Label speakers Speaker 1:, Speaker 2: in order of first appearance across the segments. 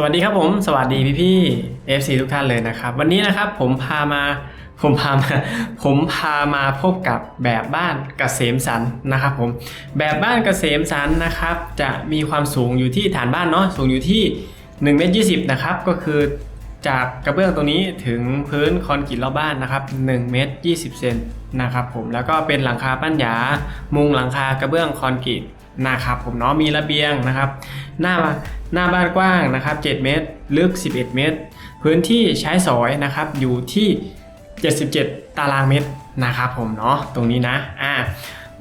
Speaker 1: สวัสดีครับผม สวัสดีพี่พี่ๆ FC ทุกท่านเลยนะครับ วันนี้นะครับผมพามาผมพามาผมพามาพบกับแบบบ้านกเกษมสันนะครับผมแบบบ้านกเกษมสันนะครับ จะมีความสูงอยู่ที่ฐานบ้านเนาะสูงอยู่ที่1เมตร20นะครับก็คือจากกระเบื้องตรงนี้ถึงพื้นคอนกรีตรอบบ้านนะครับ1เมตร20เซนนะครับผมแล้วก็เป็นหลังคาปั้นหยา มุงหลังคากระเบื้องคอนกรีตนะครับผมเนาะมีระเบียงนะครับ หน้า หน้าบ้านกว้างนะครับ 7 เมตร ลึก 11 เมตร พื้นที่ใช้สอยนะครับอยู่ที่ 77 ตารางเมตรนะครับผมเนาะตรงนี้นะอ่า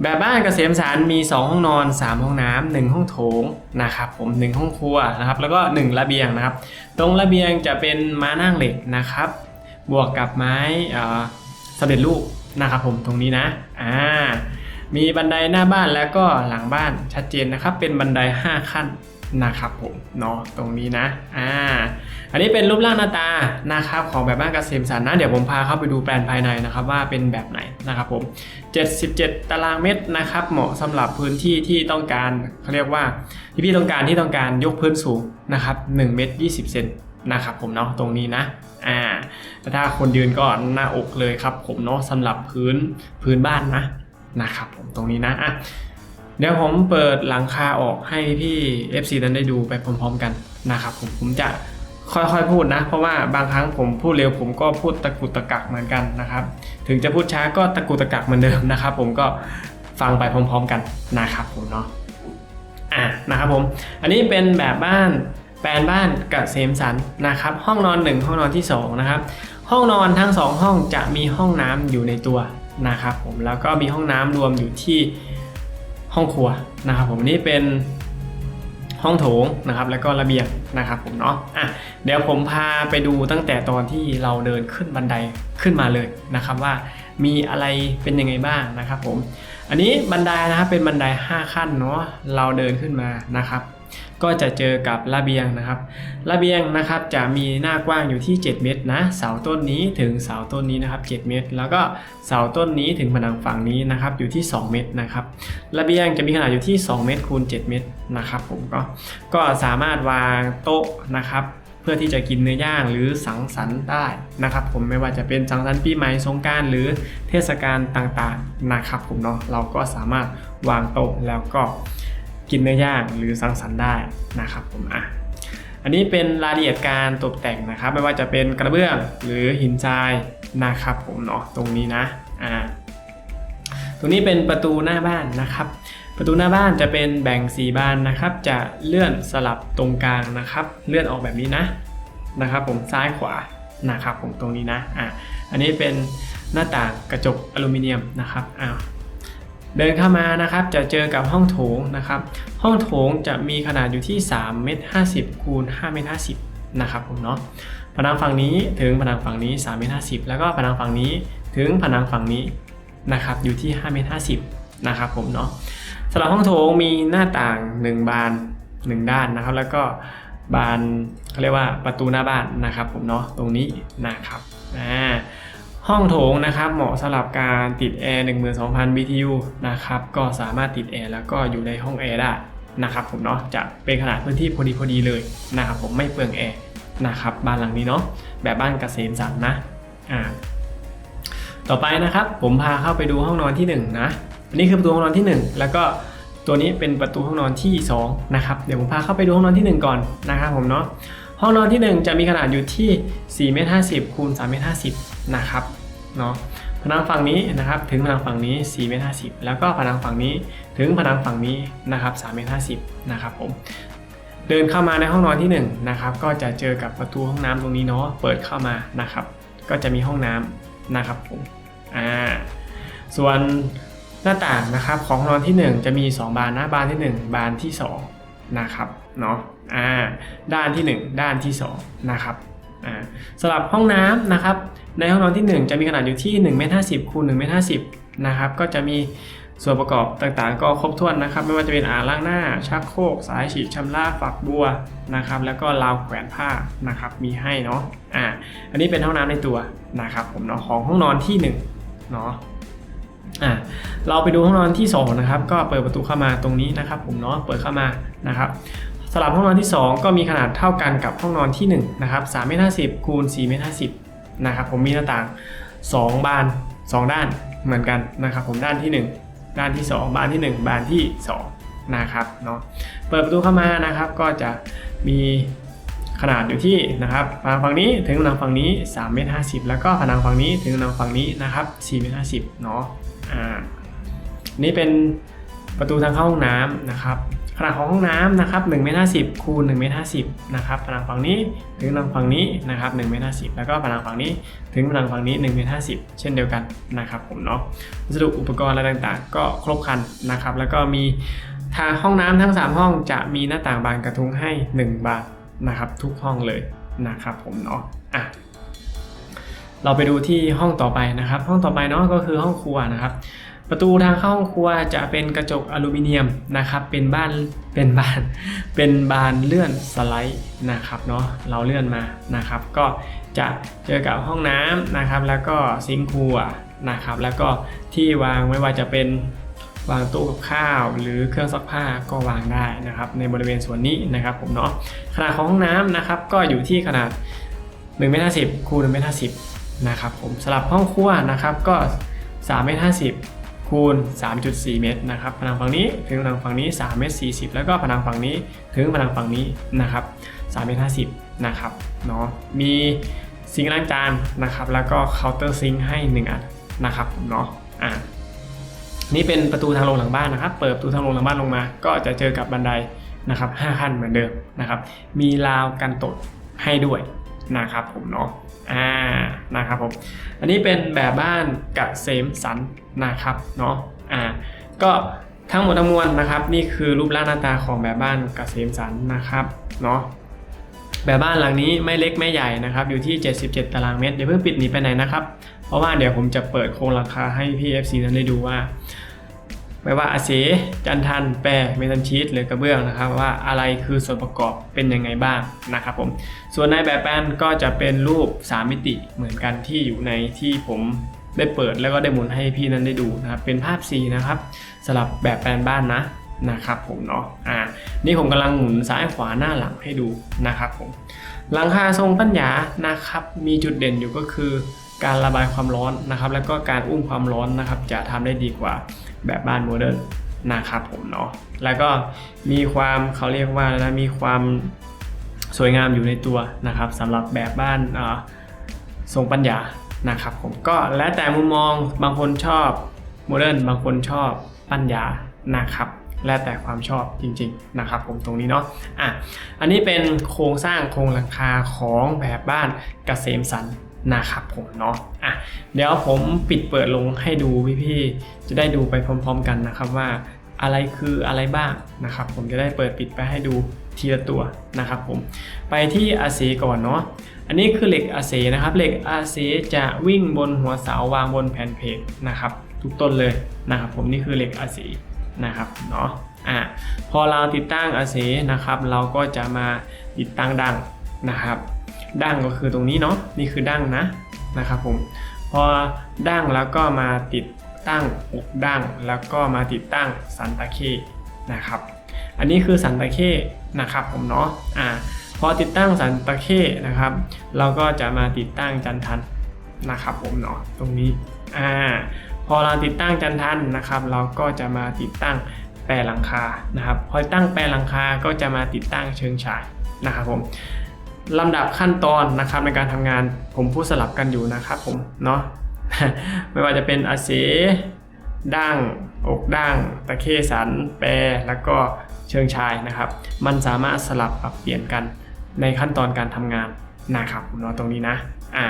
Speaker 1: แบบบ้านเกษมสารมี 2 ห้องนอน 3 ห้องน้ำ1ห้องโถงนะครับผม 1 ห้องครัวนะครับแล้วก็ 1 ระเบียงนะครับ ตรงระเบียงจะเป็นม้านั่งเหล็กนะครับ บวกกับไม้อ่าสำเร็จรูปนะครับผมตรงนี้นะอ่ามีบันไดหน้าบ้านแล้วก็หลังบ้านชัดเจนนะครับ เป็นบันได 5 ขั้น นะครับผมเนาะตรงนี้นะอ่าอันนี้เป็นรูปร่างหน้าตานะครับของแบบบ้านกเกษมสันนะเดี๋ยวผมพาเข้าไปดูแปลนภายในนะครับว่าเป็นแบบไหนนะครับผม 77 ตารางเมตรนะครับเหมาะสำหรับพื้นที่ที่ต้องการเขาเรียกว่าที่พี่ต้องการที่ต้องการยกพื้นสูงนะครับ1เมตร20 เซนนะครับผมเนาะตรงนี้นะอ่าแต่ถ้าคนยืนก็หน้าอกเลยครับผมเนาะสำหรับพื้นพื้นบ้านนะนะครับผมตรงนี้นะอะ เดี๋ยวผมเปิดหลังคาออกให้พี่ FC นั้นได้ดูไปพร้อมๆกันนะครับผมผมจะค่อยๆพูดนะ เพราะว่าบางครั้งผมพูดเร็วผมก็พูดตะกุตะกักเหมือนกันนะครับ ถึงจะพูดช้าก็ตะกุตะกักเหมือนเดิมนะครับ ผมก็ฟังไปพร้อม ๆกันนะครับผมเนาะอะนะครับผมอันนี้เป็นแบบบ้านแปลนบ้านกับเซมสันนะครับ ห้องนอน 1 ห้องนอนที่ 2 นะครับ ห้องนอนทั้ง 2 ห้องจะมีห้องน้ำอยู่ในตัวนะครับผมแล้วก็มีห้องน้ำรวมอยู่ที่ ห้องครัวนะครับผมนี่เป็นห้องโถงนะครับแล้วก็ระเบียงนะครับผมเนาะอะเดี๋ยวผมพาไปดูตั้งแต่ตอนที่เราเดินขึ้นบันไดขึ้นมาเลยนะครับว่ามีอะไรเป็นยังไงบ้างนะครับผม อันนี้บันไดนะครับเป็นบันได 5 ขั้นเนาะเราเดินขึ้นมานะครับ ก็จะเจอกับระเบียงนะครับระเบียงนะครับจะมีหน้ากว้างอยู่ที่ 7 เมตรนะ เสาต้นนี้ถึงเสาต้นนี้นะครับ 7 เมตร แล้วก็เสาต้นนี้ถึงผนังฝั่งนี้นะครับอยู่ที่ 2 เมตรนะครับระเบียงจะมีขนาดอยู่ที่ 2 เมตรคูณ 7 เมตรนะครับ ผมก็ก็สามารถวางโต๊ะนะครับ พื่อที่จะกินเนื้อย่างหรือสังสรรค์ได้นะครับ ผมไม่ว่าจะเป็นสังสรรค์ปีใหม่สงการหรือเทศกาลต่างๆนะครับผมเนาะเราก็สามารถวางโต๊ะแล้วก็กินเนื้อย่างหรือสังสรรค์ได้นะครับผมอะอันนี้เป็นรายละเอียดการตกแต่งนะครับ ไม่ว่าจะเป็นกระเบื้องหรือหินทรายนะครับผมเนาะตรงนี้นะอ่าตรงนี้เป็นประตูหน้าบ้านนะครับ ประตูหน้าบ้านจะเป็นแบ่งสีบานนะครับ จะเลื่อนสลับตรงกลางนะครับ เลื่อนออกแบบนี้นะนะครับ ผมซ้ายขวานะครับ ผมตรงนี้นะอะอันนี้เป็นหน้าต่างกระจกอลูมิเนียมนะครับอ้าวเดินเข้ามานะครับจะเจอกับห้องโถงนะครับ ห้องโถงจะมีขนาดอยู่ที่3เมตร50คูณ5เมตร50นะครับผมเนาะผนังฝั่งนี้ถึงผนังฝั่งนี้3เมตร50แล้วก็ผนังฝั่งนี้ถึงผนังฝั่งนี้นะครับอยู่ที่5เมตร50นะครับผมเนาะำหรับห้องโถงมีหน้าต่าง1บาน1ด้านนะครับ แล้วก็บานเขาเรียกว่าประตูหน้าบ้านนะครับผมเนาะตรงนี้นะครับอ่าห้องโถงนะครับเหมาะสำหรับการติดแอร์12,000 BTU นะครับก็สามารถติดแอร์แล้วก็อยู่ในห้องแอร์ได้นะครับผมเนาะจะเป็นขนาดพื้นที่พอดีพอดีเลยนะครับผมไม่เปลืองแอร์นะครับบ้านหลังนี้เนาะแบบบ้านเกษมสันนะอ่าต่อไปนะครับผมพาเข้าไปดูห้องนอนที่ 1 นะ อันนี้คือประตูห้องนอนที่ 1 แล้วก็ตัวนี้เป็นประตูห้องนอนที่ 2 นะครับเดี๋ยวผมพาเข้าไปดูห้องนอนที่ 1 ก่อนนะครับผมเนาะห้องนอนที่ 1 จะมีขนาดอยู่ที่4เมตร50คูณ3เมตร50นะครับเนาะผนังฝั่งนี้นะครับถึงผนังฝั่งนี้4เมตร50แล้วก็ผนังฝั่งนี้ถึงผนังฝั่งนี้นะครับ3เมตร50นะครับผมเดินเข้ามาในห้องนอนที่1นะครับก็จะเจอกับประตูห้องน้ำตรงนี้เนาะเปิดเข้ามานะครับ ก็จะมีห้องน้ำนะครับผมอ่าส่วน น้าต่างนะครับของห้อนอนที่ 1 จะมี 2 บานนะบานที่ 1 บานที่2นะครับเนาะอ่าด้านที่ 1 ด้านที่2นะครับอ่าสำหรับห้องน้ำนะครับในห้องนอนที่ 1 จะมีขนาดอยู่ที่1เมตร50คูณ1เมตร50นะครับก็จะมีส่วนประกอบต่างๆ ก็ครบถ้วนนะครับ ไม่ว่าจะเป็นอ่างล้างหน้า ชักโครกสายฉีดชำระฝักบัวนะครับ แล้วก็ราวแขวนผ้านะครับ มีให้เนาะอ่าอันนี้เป็นห้องน้ำในตัวนะครับผมเนาะของห้องนอนที่1เนาะ อ่าเราไปดูห้องนอนที่2นะครับก็เปิดประตูเข้ามาตรงนี้นะครับ ผมเนาะเปิดเข้ามานะครับสลับห้องนอนที่ 2 ก็มีขนาดเท่ากันกับห้องนอนที่1นะครับ3เมตร50คูณ4เมตร50นะครับผมมีหน้าต่าง 2 บาน 2 ด้านเหมือนกันนะครับ ผมด้านที่ 1 ด้านที่ 2 บานที่ 1 บานที่2นะครับเนาะเปิดประตูเข้ามานะครับก็จะมีขนาดอยู่ที่นะครับผนังฝั่งนี้ถึงผนังฝั่งนี้3เมตร50 แล้วก็ผนังฝั่งนี้ถึงผนังฝั่งนี้นะครับ4เมตร50เนาะ อ่านี่เป็นประตูทางเข้าห้องน้ำนะครับขนาดของห้องน้ำนะครับ1เมตร50คูณ1เมตร50นะครับผนังฝั่งนี้ถึงผนังฝั่งนี้นะครับ1เมตร50 แล้วก็ผนังฝั่งนี้ถึงผนังฝั่งนี้1เมตร50 เช่นเดียวกันนะครับผมเนาะวัสดุอุปกรณ์อะไรต่างๆ ก็ครบครันนะครับ แล้วก็มีทางห้องน้ำทั้ง 3 ห้องจะมีหน้าต่างบานกระทุ้งให้ 1 บานนะครับทุกห้องเลยนะครับผมเนาะอะ เราไปดูที่ห้องต่อไปนะครับ ห้องต่อไปเนาะก็คือห้องครัวนะครับ ประตูทางเข้าห้องครัวจะเป็นกระจกอลูมิเนียมนะครับ เป็นบ้านเป็นบ้านเป็นบานเลื่อนสไลด์นะครับเนาะเราเลื่อนมานะครับ ก็จะเจอกับห้องน้ำนะครับ แล้วก็ซิงค์ครัวนะครับ แล้วก็ที่วางไม่ว่าจะเป็นวางตู้กับข้าวหรือเครื่องซักผ้าก็วางได้นะครับ ในบริเวณส่วนนี้นะครับผมเนาะขนาดของห้องน้ำนะครับ ก็อยู่ที่ขนาด1เมตร50คูณ1เมตร50 นะครับผมสลับห้องครัวนะครับก็3เมตร50คูณ 3.4 เมตรนะครับผนังฝั่งนี้ถึงผนังฝั่งนี้3เมตร40 แล้วก็ผนังฝั่งนี้ถึงผนังฝั่งนี้นะครับ3เมตร50นะครับเนาะมีซิงค์ล้างจานนะครับแล้วก็เคาน์เตอร์ซิงค์ให้ 1 อันนะครับเนาะอ่านี่เป็นประตูทางลงหลังบ้านนะครับ เปิดประตูทางลงหลังบ้านลงมา ก็จะเจอกับบันไดนะครับ5ขั้นเหมือนเดิมนะครับ มีราวกันตดให้ด้วย นะครับผมเนาะอ่านะครับผมอันนี้เป็นแบบบ้านกะเสมสันนะครับเนาะอ่าก็ทั้งหมดทั้งมวลนะครับ นี่คือรูปร่างหน้าตาของแบบบ้านกะเสมสันนะครับเนาะแบบบ้านหลังนี้ไม่เล็กไม่ใหญ่นะครับ อยู่ที่ 77 ตารางเมตรอย่าเพิ่งปิดหนีไปไหนนะครับ เพราะว่าเดี๋ยวผมจะเปิดโครงราคาให้พี่ FC นั้นได้ดูว่า ไม่ว่าอาเสจันทัน แปรเมทัลชีตหรือกระเบื้องนะครับว่าอะไรคือส่วนประกอบเป็นยังไงบ้างนะครับผมส่วนในแบบแปลนก็จะเป็นรูป 3 มิติเหมือนกันที่อยู่ในที่ผมได้เปิดแล้วก็ได้หมุนให้พี่นั้นได้ดูนะครับเป็นภาพ C นะครับสำหรับแบบแปลนบ้านนะนะครับผมเนาะอ่านี่ผมกำลังหมุนซ้ายขวาหน้าหลังให้ดูนะครับผมหลังคาทรงปัญญานะครับมีจุดเด่นอยู่ก็คือการระบายความร้อนนะครับ แล้วก็การอุ้มความร้อนนะครับจะทำได้ดีกว่า แบบบ้านโมเดิร์นนะครับผมเนาะแล้วก็มีความเขาเรียกว่าแล้วมีความสวยงามอยู่ในตัวนะครับสำหรับแบบบ้านทรงปัญญานะครับผมก็แล้วแต่มุมมองบางคนชอบโมเดิร์นบางคนชอบปัญญานะครับแล้วแต่ความชอบจริงๆนะครับผมตรงนี้เนาะอะอันนี้เป็นโครงสร้างโครงหลังคาของแบบบ้านเกษมสัน นะครับผมเนาะอะเดี๋ยวผมปิดเปิดลงให้ดูพี่ๆจะได้ดูไปพร้อม ๆ กันนะครับว่าอะไรคืออะไรบ้างนะครับ ผมจะได้เปิดปิดไปให้ดูทีละตัวนะครับผมไปที่อาเซก่อนเนาะอันนี้คือเหล็กอาเซนะครับเหล็กอาเซจะวิ่งบนหัวเสาวางบนแผ่นเพจนะครับ ทุกต้นเลยนะครับ ผมนี่คือเหล็กอาเซนะครับเนาะอะพอเราติดตั้งอาเซนะครับ เราก็จะมาติดตั้งดังนะครับ ดั้งก็คือตรงนี้เนาะนี่คือดั้งนะนะครับผมพอดั้งแล้วก็มาติดตั้งอกดั้งแล้วก็มาติดตั้งสันตะเข้นะครับ อันนี้คือสันตะเข้นะครับผมเนาะอ่าพอติดตั้งสันตะเข้นะครับ เราก็จะมาติดตั้งจันทันนะครับผมเนาะตรงนี้อ่าพอเราติดตั้งจันทันนะครับ เราก็จะมาติดตั้งแปรหลังคานะครับ พอตั้งแปรหลังคาก็จะมาติดตั้งเชิงฉายนะครับผม ลำดับขั้นตอนนะครับในการทำงานผมพูดสลับกันอยู่นะครับผมเนาะไม่ว่าจะเป็นอาเสดั้งอกดั้งตะเข้สัน แปร แล้วก็เชิงชายนะครับ มันสามารถสลับปรับเปลี่ยนกันในขั้นตอนการทำงานนะครับเนาะตรงนี้นะอ่า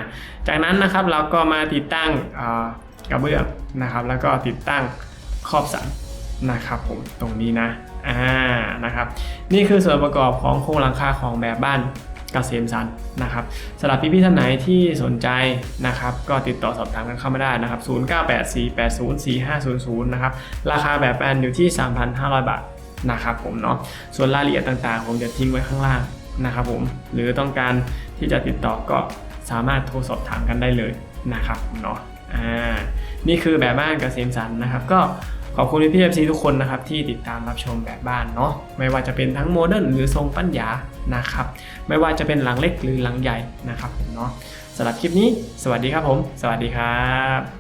Speaker 1: จากนั้นนะครับเราก็มาติดตั้งกระเบื้องนะครับ แล้วก็ติดตั้งขอบสันนะครับผมตรงนี้นะอ่านะครับ นี่คือส่วนประกอบของโครงหลังคาของแบบบ้าน กษมสันนะครับสำหรับพี่ๆท่านไหนที่สนใจนะครับ ก็ติดต่อสอบถามกันเข้ามาได้นะครับ 0984804500 นะครับ ราคาแบบแปลนอยู่ที่ 3,500 บาทนะครับผมเนาะส่วนรายละเอียดต่างๆ ผมจะทิ้งไว้ข้างล่างนะครับผมหรือต้องการที่จะติดต่อก็สามารถโทรสอบถามกันได้เลยนะครับเนาะอ่านี่คือแบบบ้านเกษมสันนะครับก็ ขอบคุณพี่พีเอฟซีทุกคนนะครับที่ติดตามรับชมแบบบ้านเนาะไม่ว่าจะเป็นทั้งโมเดิร์นหรือทรงปัญญานะครับไม่ว่าจะเป็นหลังเล็กหรือหลังใหญ่นะครับผมเนาะสำหรับคลิปนี้ สวัสดีครับผม สวัสดีครับ